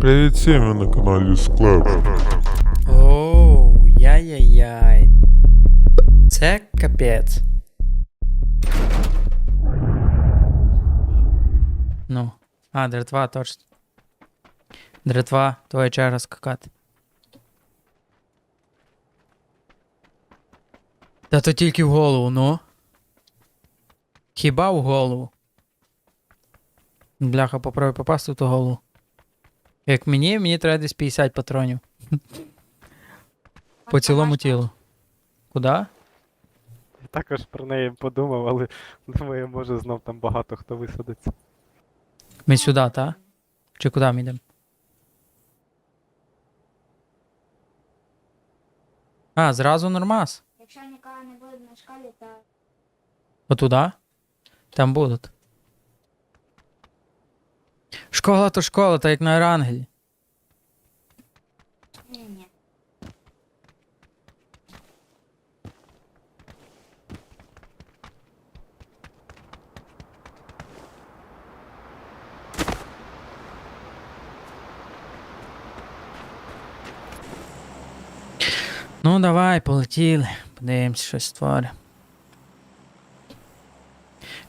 Привіт всім ви на каналі Склеп. Оу, яй-яй-яй. Це капець. Ну. А, дратва, точно. Дратва, твоя черга скакати. Та то тільки в голову, ну. Хіба в голову? Бляха, попробуй попасти в ту голову. Як мені, мені треба десь 50 патронів. По цілому тілу. Куда? Я також про неї подумав, але думаю, може знов там багато хто висадиться. Ми сюди, та? Чи куди ми йдемо? А, зразу нормас. Якщо нікого не буде на школі, то Отуда? Там будуть. Школа то школа, та як на Ерангелі. Ну, давай, полетіли. Подивимось, щось створимо.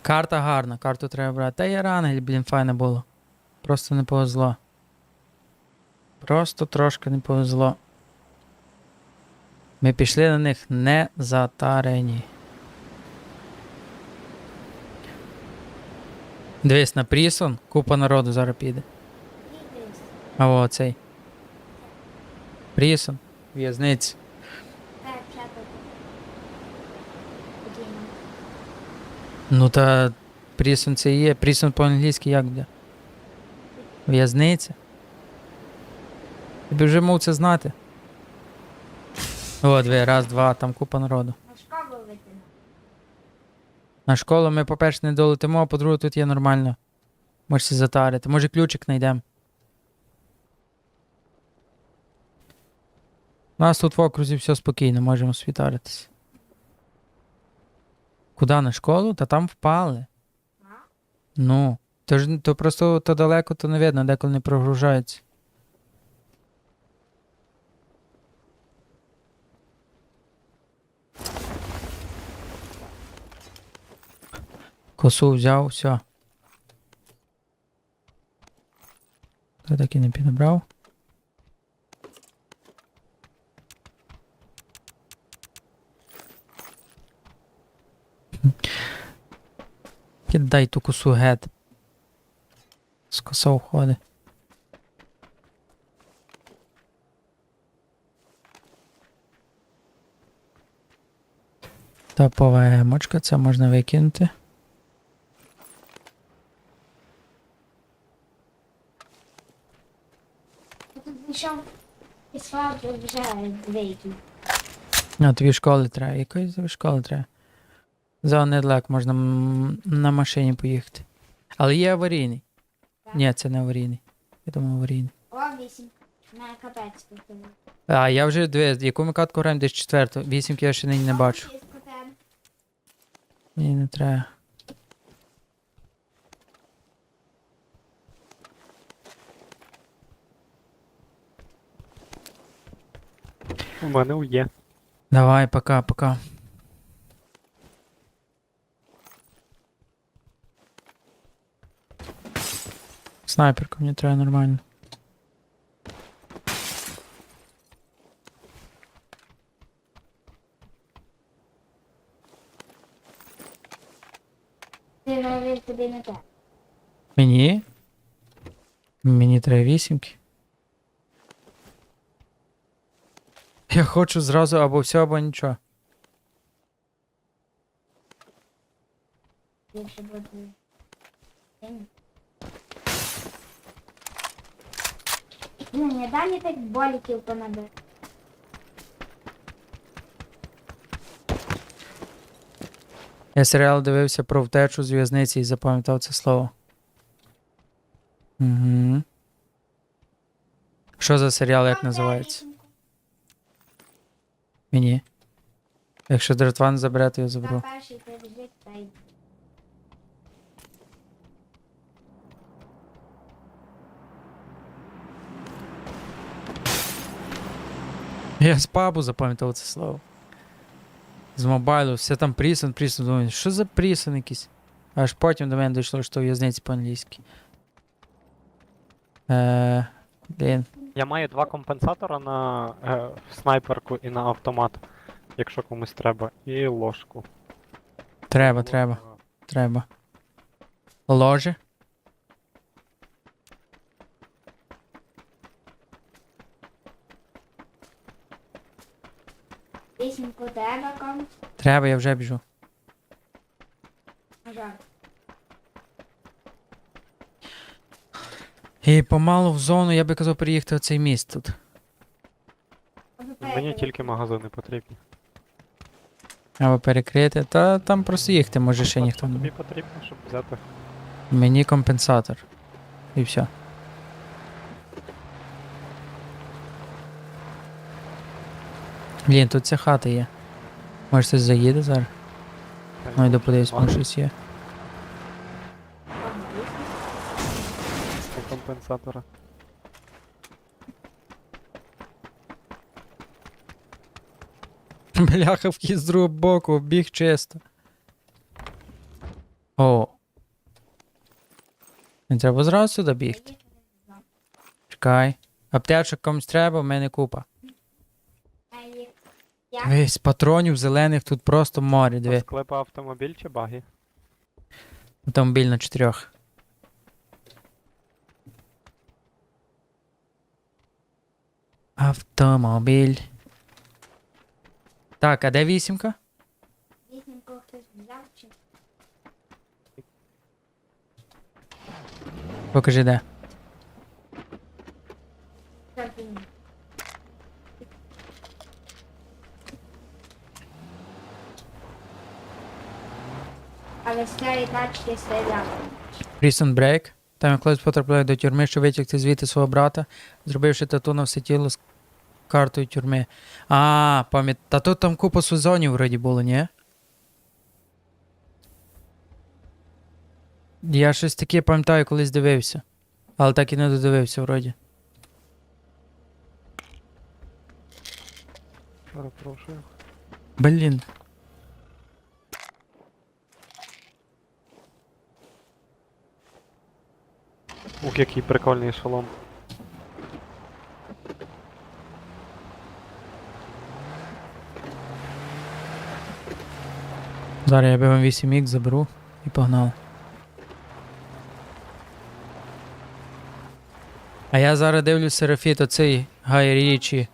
Карта гарна, карту треба брати. Та й Ерангель, блін, файне було. Просто не повезло. Просто трошки не повезло. Ми пішли на них не затарені. Дивись на Прісон, купа народу зараз піде. А о, цей. Прісон. Ходімо. Ну та Прісон це і є. Прісон по-англійськи як буде? В'язниця. Ти б вже мав це знати. О, дві, раз, два, там купа народу. На школу витягнув. На школу ми, по-перше, не долетимо, а по-друге, тут є нормально. Можеш затарити. Може ключик знайдемо. У нас тут в окрузі все спокійно, можемо світаритися. Куди на школу? Та там впали. Ну. То ж то просто то далеко, то не видно, деколи не прогружається. Косу взяв, все. Та так і не підібрав. Кидай ту косу гет. З коса уходить. Топова емочка, це можна викинути. А тобі школи треба. Якої тобі школи треба? За недалеко можна на машині поїхати. Але є аварійний. Ні, це не аварійний. Я думав аварійний. О, вісім. На капець. А, я вже дві. Яку ми катку граємо? Десь четверту. Вісімки я ще нині не бачу. Ні, не треба. У мене є. Давай, пока, пока. Снайперка мені треба нормально. Ти говорив тобі не те. Мені? Мені треба вісімки. Я хочу зразу або все, або нічого. Більше буде. Ну, не дай так боліків понабив. Я серіал дивився про втечу з в'язниці і запам'ятав це слово. Угу. Що за серіал, як називається? Мені. Якщо дратван забере, то я заберу. Перший ти та й Я з пабу запам'ятав це слово. З мобайлу, все там прісон, прісон. Думаю, що за прісон якийсь? Аж потім до мене дійшло, що в'язниці по-англійськи. Е, блін. Я маю два компенсатора на е, снайперку і на автомат, якщо комусь треба, і ложку. Треба, треба, треба. Ложе. Пісеньку треба комусь. Треба, я вже біжу. Ага. І помалу в зону, я би казав, переїхати оцей міст тут. Мені тільки магазини потрібні. Або перекрити. Та там просто їхати, може ще ніхто не. тобі потрібно, щоб взяти. Мені компенсатор. І все. Блін, тут ця хата є. Може хтось заїде зараз? Ну йду подивись, може щось є. По компенсатора. Бляха вхід з другого боку, біг чисто. О. Не треба зразу сюди бігти. Чекай. Аптечок комусь треба, в мене купа. Весь патронів зелених тут просто море, диви. склепа автомобіль чи баги? Автомобіль на чотирьох. Автомобіль. Так, а де вісімка? Пісеньку хтось взяв чи Покажи де. що ти ні? З тачки. Prison Break. Там я колись потрапляю до тюрми, щоб витягти звідти свого брата, зробивши тату на все тіло з картою тюрми. А, пам'ят. Та тут там купа сезонів вроді було, ні? Я щось таке пам'ятаю, колись дивився. Але так і не додивився вроді. Перепрошую. Блін. Ух, який прикольний шолом. Зараз я бігом 8 х заберу і погнали. А я зараз дивлюсь Серафіт, оцей Гай Річі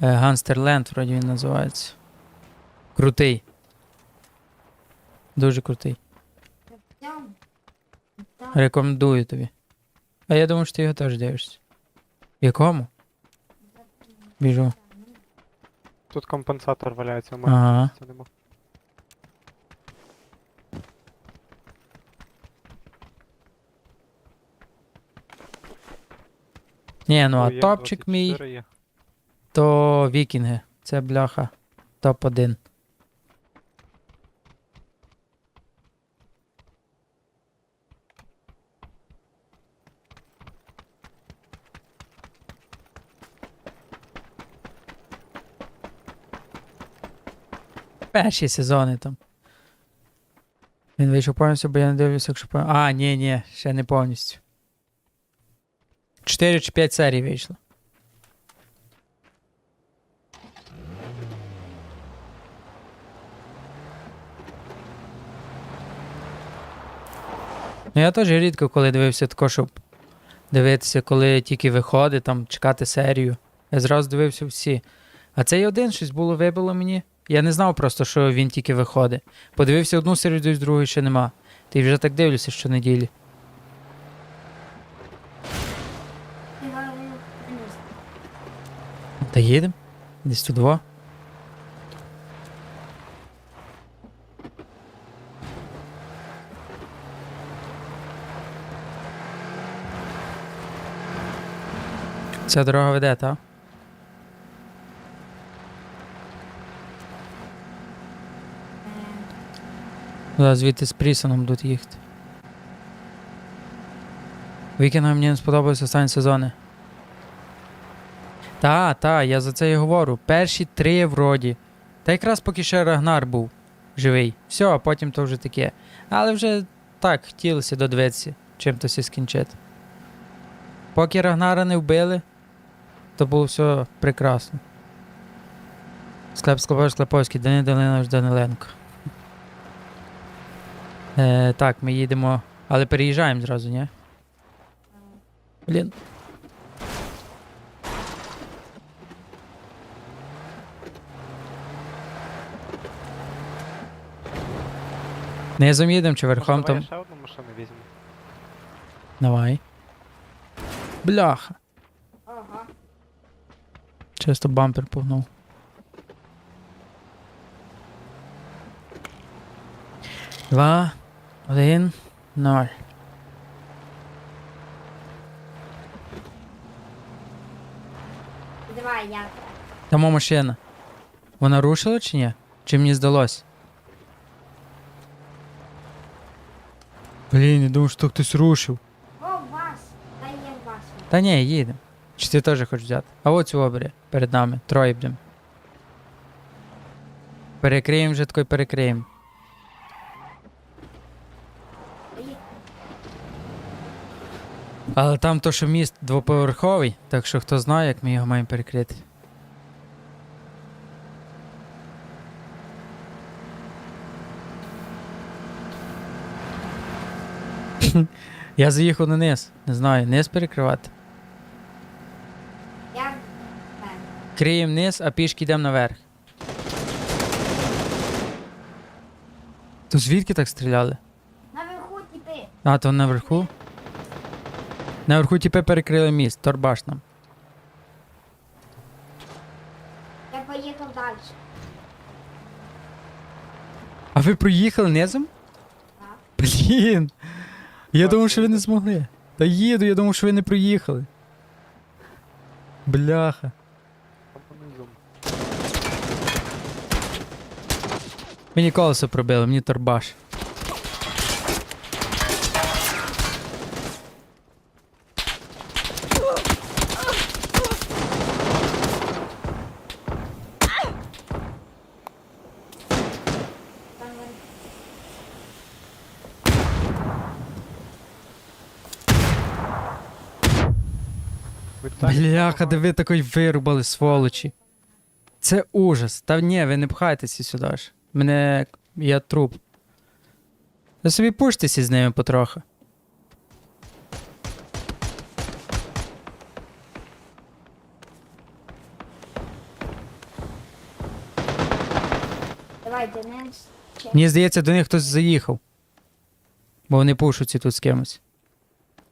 Ганстерленд, вроді він називається. Крутий. Дуже крутий. Рекомендую тобі. А я думаю, що ти його теж дивишся. Якому? Біжу. Тут компенсатор валяється, у мене Ага. місця нема. Ні, ну а топчик М24 мій, то вікінги. Це бляха. Топ-1. Перші сезони там. Він вийшов повністю, бо я не дивлюся, якщо повністю. А, ні, ні, ще не повністю. 4 чи 5 серій вийшло. Ну я теж рідко коли дивився тако, щоб дивитися, коли тільки виходить, там чекати серію. Я зразу дивився всі. А цей один щось було вибило мені. Я не знав просто, що він тільки виходить. Подивився одну серію, дивлюсь, другої ще нема. Ти вже так дивлюся щонеділі. Та їдемо? Десь тут два. Ця дорога веде, так? Да, звідти з Прісоном будуть їхати. Вікінгам мені не сподобався останні сезони. Та, та, я за це і говорю. Перші три вроді. Та якраз поки ще Рагнар був живий. Все, а потім то вже таке. Але вже так хотілося додивитися, чим то все скінчити. Поки Рагнара не вбили, то було все прекрасно. Склеп Склепович Склеповський, Данил Данилович Даниленко. Е, так, ми їдемо. Але переїжджаємо зразу, ні? Блін. Низом їдемо чи верхом Може, давай там? я ще одну машину візьму. Давай. Бляха. Ого. Чисто бампер погнув. Два, один, ноль. Давай, я. Тому машина. Вона рушила чи ні? Чи мені здалось? Блін, я думав, що хтось рушив. О, вас. Та є вас. Та ні, їдемо. Чи ти теж хочеш взяти? А от цю обері перед нами. Троє будемо. Перекриємо вже такий перекриємо. Але там то, що міст двоповерховий, так що хто знає, як ми його маємо перекрити. Я заїхав на низ. Не знаю, низ перекривати. Я. Криємо низ, а пішки йдемо наверх. То звідки так стріляли? Наверху тіпи. А, то наверху. Наверху тіпи перекрили міст, торбаш нам. Я поїхав далі. А ви проїхали низом? Так. Блін. Я думав, що ви не змогли. Та їду, я думав, що ви не проїхали. Бляха. Мені колесо пробили, мені торбаш. Бляха, де ви такий вирубали, сволочі. Це ужас. Та ні, ви не пхайтеся сюди ж. Мене. Я труп. Ви собі пуштеся з ними потроху. Давай, Денис. Мені здається, до них хтось заїхав. Бо вони пушуться тут з кимось.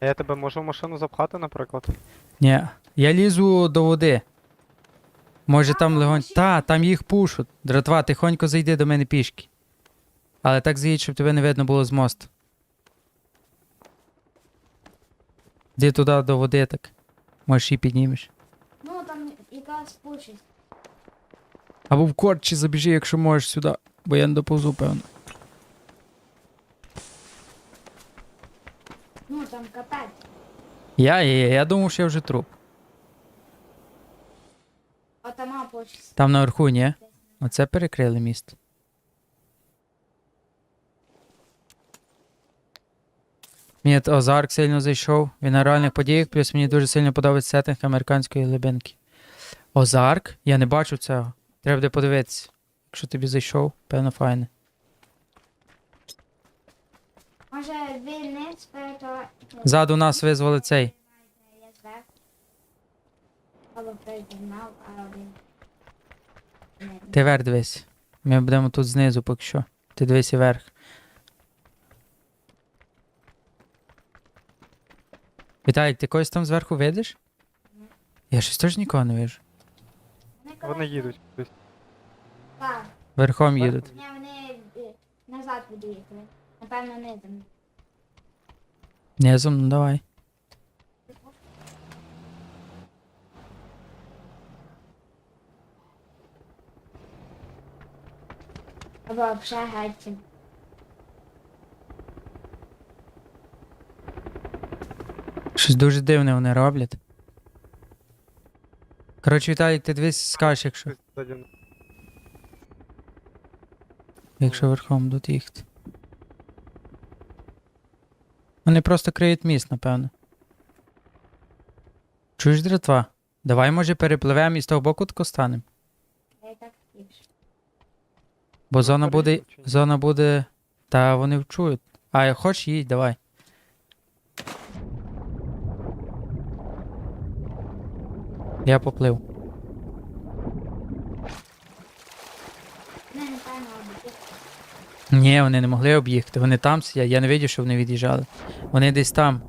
А я тебе можу в машину запхати, наприклад? Ні. Я лізу до води. Може там легонь. Та, там їх пушуть. Дратва, тихонько зайди до мене пішки. Але так заїдь, щоб тебе не видно було з мосту. Йди туди до води так. Можеш її піднімеш. Ну, там якраз пушить. Або в корчі забіжи, якщо можеш сюди. Бо я не доповзу, певно. Ну, там капець. Я, я, я думав, що я вже труп. Там наверху, ні? Оце перекрили міст. Мені Озарк сильно зайшов. Він на реальних подіях, плюс мені дуже сильно подобається сеттинг американської глибинки. Озарк? Я не бачу цього. Треба буде подивитися. Якщо тобі зайшов, певно файне. Може, ви не спирито. Ззаду нас визвали цей. Не. Ти вверх дивись. Ми будемо тут знизу поки що. Ти дивись і вверх. Віталік, ти когось там зверху видиш? Я щось теж нікого не вижу. Вони, їдуть. Так. Верхом їдуть. Ні, вони е, назад від'їхали. Напевно, низом. Низом, ну давай. Вже. Щось дуже дивне вони роблять. Коротше, Віталік, ти дивись, скажеш, якщо, якщо верхом будуть їхати. Вони просто криють міст, напевно. Чуєш, дратва? Давай, може, перепливемо і з того боку тако станемо. Бо зона буде. Зона буде. Та вони вчують. А як хочеш, їдь, давай. Я поплив. Ні, вони не могли об'їхати. Вони там сидять. Я не бачив, що вони від'їжджали. Вони десь там.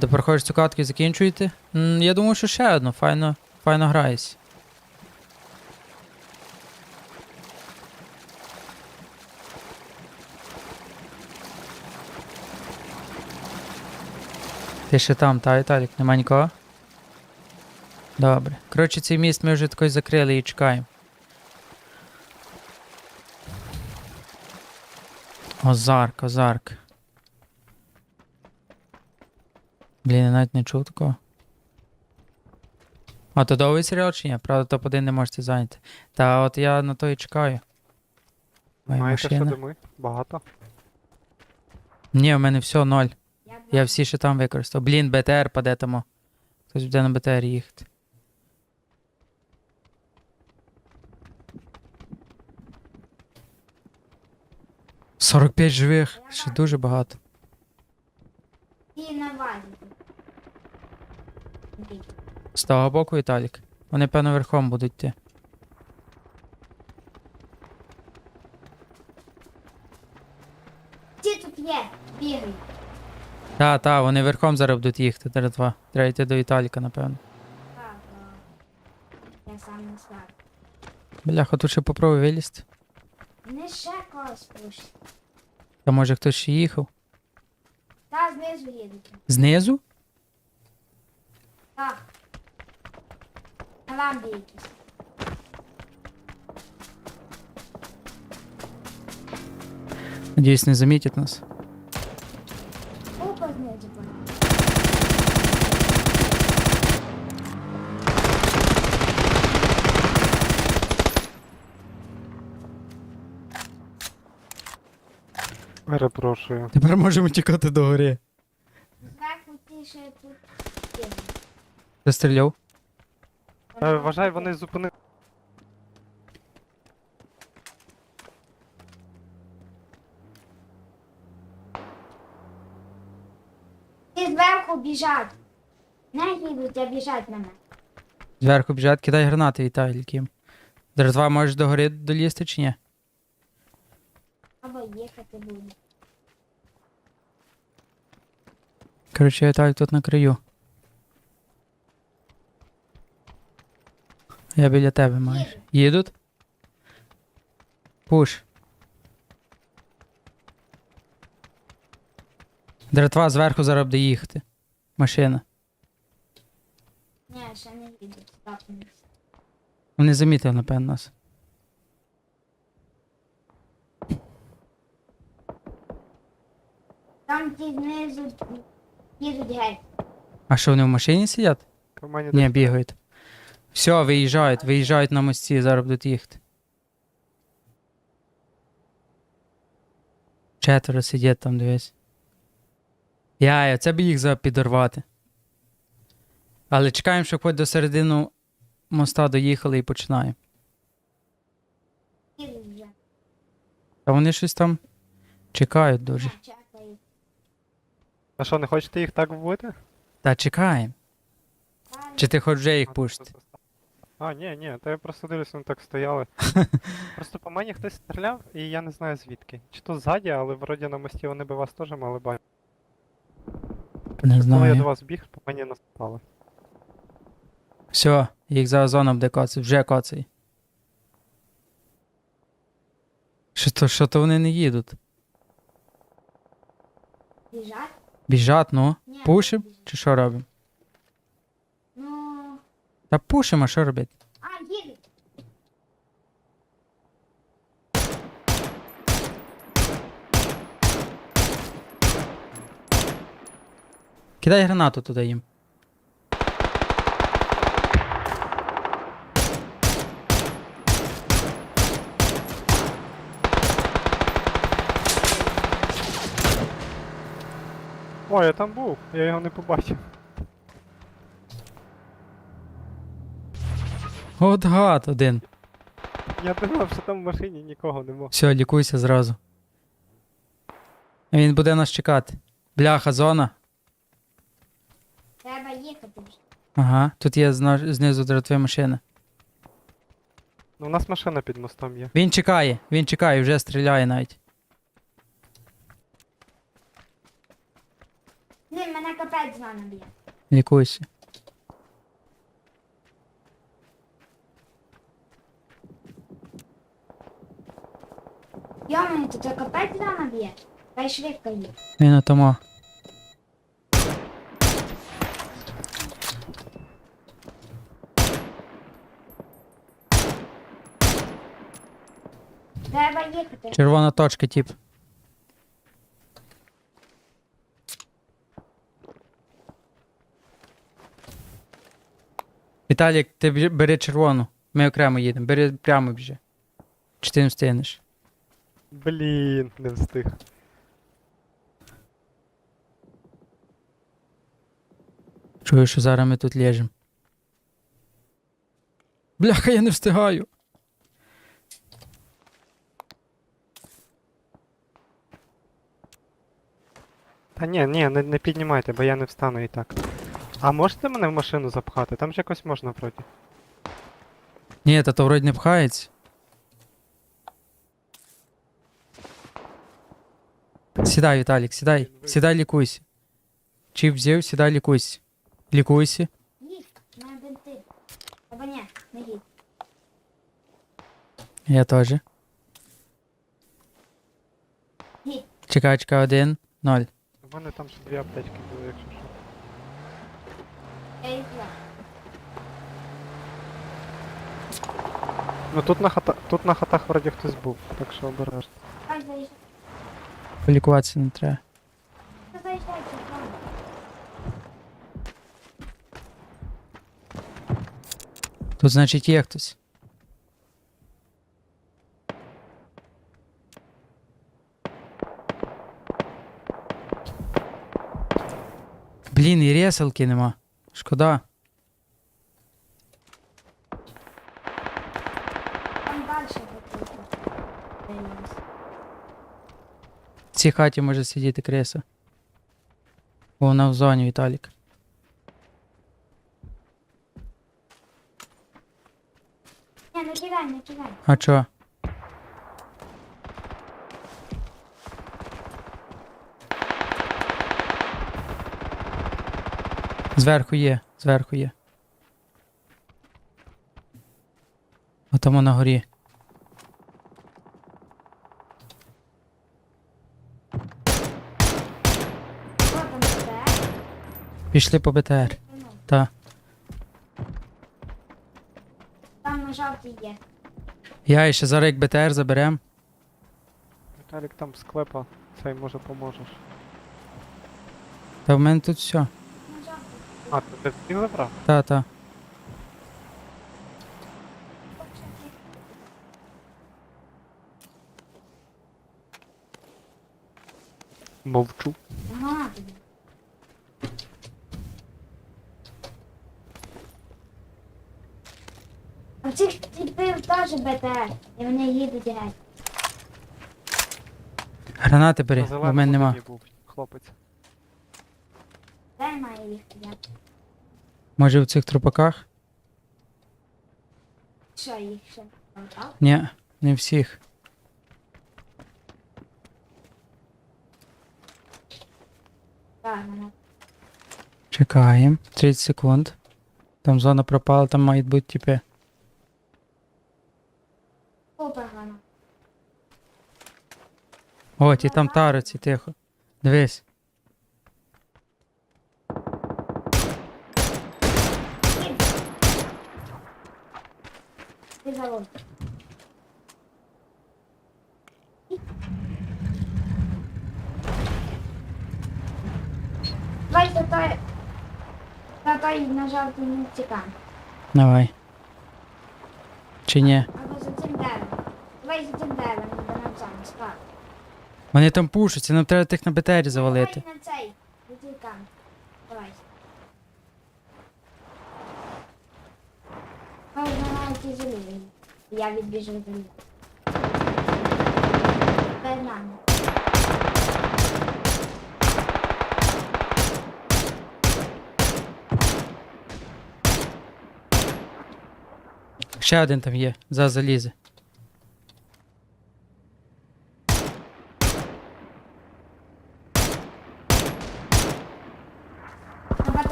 До проходиш цю катку і закінчуєте? Я думаю, що ще одну. Файно, файно граєсь. Ти ще там, та, Віталік? Нема нікого? Добре. Коротше, цей міст ми вже такось закрили і чекаємо. Озарк, Озарк. Блін, я навіть не чув такого. А то довгий серіал чи ні? Правда, топ-1 не можете зайняти. Та от я на то і чекаю. Моя Маєте що машина. дими? Багато. Ні, у мене все ноль. Я, всі ще там використав. Блін, БТР паде тому. Хтось буде на БТР їхати. Сорок п'ять живих. Ще дуже багато. І на вазі. З того боку, Віталік. Вони, певно, верхом будуть йти. Ті тут є, бігають. Та, та, вони верхом зараз будуть їхати. Треба два. Треба йти до Віталіка, напевно. Так, а, я сам не знаю. Бляха, тут ще попробуй вилізти. Не ще когось пушить. Та може хтось ще їхав. Та знизу їдуть. Знизу? Так. На ламбі якісь. Надіюсь, не замітять нас. Опа знизу. була. Перепрошую. Тепер можемо тікати до гори. Зверху ті ще тут їдуть. Застріляв. Е, Вважай, вони зупинили. Ті зверху біжать. Не їдуть, а біжать на мене. Зверху біжать, кидай гранати, Віталік їм. Дратва, можеш до гори долізти чи ні? Або їхати буду. Коротше, Віталік тут на краю. Я біля тебе майже. Їдуть. Пуш. Дратва зверху зараз буде їхати. Машина. Ні, ще не їдуть. Вони замітили, напевно, нас. Там ті знизу їдуть геть. А що вони в машині сидять? Ні, бігають. Все, виїжджають, виїжджають на мості, зараз будуть їхати. Четверо сидять там, дивись. Яй, це б їх підорвати. Але чекаємо, щоб хоч до середини моста доїхали і починаємо. Їдуть вже. А вони щось там чекають дуже. А що, не хочете їх так вбити? Та чекаємо. Чи ти хоч вже їх пушити? А, ні, ні, то я просто дивлюсь, вони так стояли. Просто по мені хтось стріляв, і я не знаю звідки. Чи то ззаді, але вроді на мості вони би вас теж мали бачити. Не Коли я знаю. до вас біг, по мені настали. Все, їх за зона буде коцати, вже коцай. Що то, що то вони не їдуть? біжать? Біжать, ну. Ні, Пушим? Чи що робимо? Та пушимо, що робити? А, їде. Кидай гранату туди їм. Ой, я там був, я його не побачив. От гад один. Я думав, що там в машині нікого нема. Все, лікуйся зразу. Він буде нас чекати. Бляха, зона. Треба їхати вже. Ага, тут є зна- знизу дратові машини. Ну, у нас машина під мостом є. Він чекає, він чекає, вже стріляє навіть. Блін, мене капець зона б'є. Лікуйся. Йомаю, це капець зона б'є. Дай швидко. Він отомо. Треба їхати. Червона точка, тип. Віталік, ти бі- бери червону. Ми окремо їдемо. Бери прямо біжи. Чи ти не встигнеш? Блін, не встиг. Чую, що зараз ми тут лежимо. Бляха, я не встигаю. Та ні, ні, не, не піднімайте, бо я не встану і так. А можете мене в машину запхати? Там ж якось можна вроді. Ні, та то вроді не пхається. Сідай, Віталік, сідай. Сідай, лікуйся. Чіп взяв, сідай, лікуйся. Лікуйся. Їдь, на бенти. Або ні, не їдь. Я теж. Їдь. Чекай, чекай, один, ноль. У мене там ще дві аптечки були, якщо що. Я їх взяв. Ну тут на хата тут на хатах вроді хтось був, так що обережно. Хай заїжджай. Полікуватися не треба. Тут, значить, є хтось. Блін, і реселки нема. Шкода. Там далі закрито. Дивимось. В цій хаті може сидіти креса. Вона в зоні, Віталік. Ні, не кидай, не кидай. А чо? Зверху є, зверху є. А Отому на горі. Що там буде? Пішли по БТР. Та. Там на жовтій є. Я ще зараз як БТР заберем. Віталік там склепа, цей може поможеш. Та в мене тут все. На жовтій. А, ти ти всіх забрав? Та, та. Мовчу. Ага, тобі. А в цих типів теж БТР, і вони їдуть геть. Гранати бери, бо в мене нема. був хлопець. Дай має їх взяти. Може в цих трупаках? Що їх ще? Отак? Ні, не всіх. Так, мене. Чекаємо. 30 секунд. Там зона пропала, там мають бути типи. О, ті там тариці, тихо. Дивись. Давай за той... За той на жовтий не цікаво. Давай. Чи ні? Або за цим деревом. Давай за цим деревом, бо нам сам спав. Вони там пушаться, нам треба тих на БТРі завалити. Я відбіжу до нього. Ще один там є, за залізе.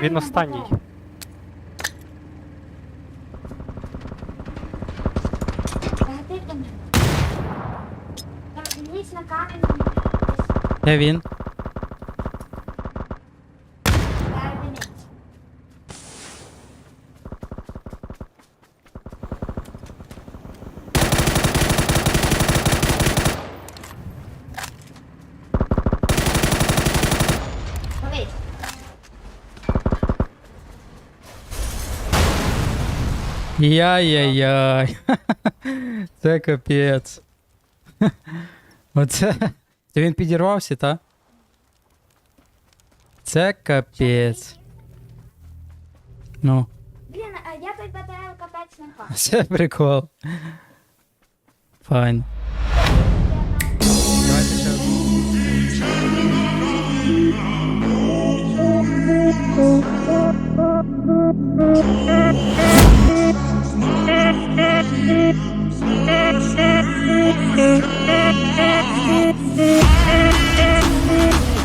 Камінь. останній. Де він? Яй-яй-яй. Це капець. Оце. Це він підірвався, та? Це капець. Ну, Блін, а я той батарею капець не хочу. це прикол. Файн. Давайте ще Thank you.